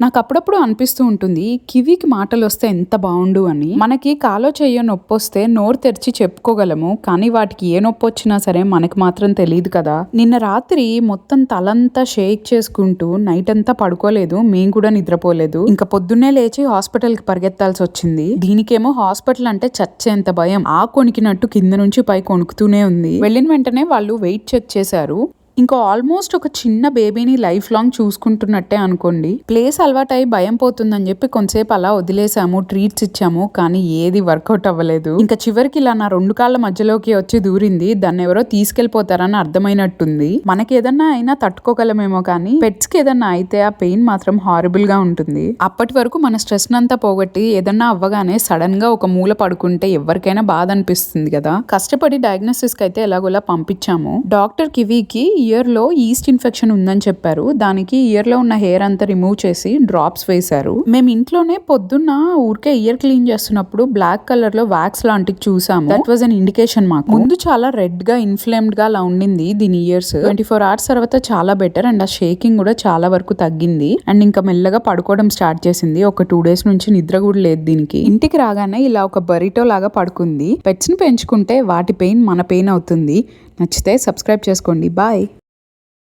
నాకు అప్పుడప్పుడు అనిపిస్తూ ఉంటుంది కివికి మాటలు వస్తే ఎంత బాగుండు అని. మనకి కాలో చెయ్యో నొప్పి వస్తే నోరు తెరిచి చెప్పుకోగలము కానీ వాటికి ఏ నొప్పి వచ్చినా సరే మనకి మాత్రం తెలియదు కదా. నిన్న రాత్రి మొత్తం తలంతా షేక్ చేసుకుంటూ నైట్ అంతా పడుకోలేదు మేము కూడా నిద్రపోలేదు. ఇంకా పొద్దున్నే లేచి హాస్పిటల్కి పరిగెత్తాల్సి వచ్చింది దీనికేమో హాస్పిటల్ అంటే చచ్చేంత భయం. ఆ కొనికినట్టు కింద నుంచి పై కొనుకుతూనే ఉంది. వెళ్ళిన వెంటనే వాళ్ళు వెయిట్ చెక్ చేశారు. ఇంకా ఆల్మోస్ట్ ఒక చిన్న బేబీని లైఫ్ లాంగ్ చూసుకుంటున్నట్టే అనుకోండి. ప్లేస్ అలవాటై భయం పోతుందని చెప్పి కొంతసేపు అలా వదిలేసాము ట్రీట్స్ ఇచ్చాము కానీ ఏది వర్కౌట్ అవ్వలేదు. ఇంకా చివరికి ఇలా నా రెండు కాళ్ళ మధ్యలోకి వచ్చి దూరింది దాన్ని ఎవరో తీసుకెళ్ళిపోతారని అర్థమైనట్టుంది. మనకి ఏదన్నా అయినా తట్టుకోగలమేమో కానీ పెట్స్కి ఏదన్నా అయితే ఆ పెయిన్ మాత్రం హారబుల్గా ఉంటుంది. అప్పటి వరకు మన స్ట్రెస్ అంతా పోగొట్టి ఏదన్నా అవ్వగానే సడన్గా ఒక మూల పడుకుంటే ఎవరికైనా బాధ అనిపిస్తుంది కదా. కష్టపడి డయాగ్నోసిస్కి అయితే ఎలాగోలా పంపించాము. డాక్టర్ కివీకి ఇయర్లో ఈస్ట్ ఇన్ఫెక్షన్ ఉందని చెప్పారు. దానికి ఇయర్లో ఉన్న హెయిర్ అంతా రిమూవ్ చేసి డ్రాప్స్ వేశారు. మేము ఇంట్లోనే పొద్దున్న ఊరికే ఇయర్ క్లీన్ చేస్తున్నప్పుడు బ్లాక్ కలర్లో వ్యాక్స్ లాంటివి చూసాము. దట్ వాజ్ అన్ ఇండికేషన్ మాకు. ముందు చాలా రెడ్గా ఇన్ఫ్లేమ్డ్గా అలా ఉండింది దీని ఇయర్స్ ట్వంటీ ఫోర్ అవర్స్ తర్వాత చాలా బెటర్ అండ్ ఆ షేకింగ్ కూడా చాలా వరకు తగ్గింది. అండ్ ఇంకా మెల్లగా పడుకోవడం స్టార్ట్ చేసింది. ఒక టూ డేస్ నుంచి నిద్ర కూడా లేదు దీనికి. ఇంటికి రాగానే ఇలా ఒక బరిటో లాగా పడుకుంది. పెట్స్ని పెంచుకుంటే వాటి పెయిన్ మన పెయిన్ అవుతుంది. నచ్చితే సబ్స్క్రైబ్ చేసుకోండి. బాయ్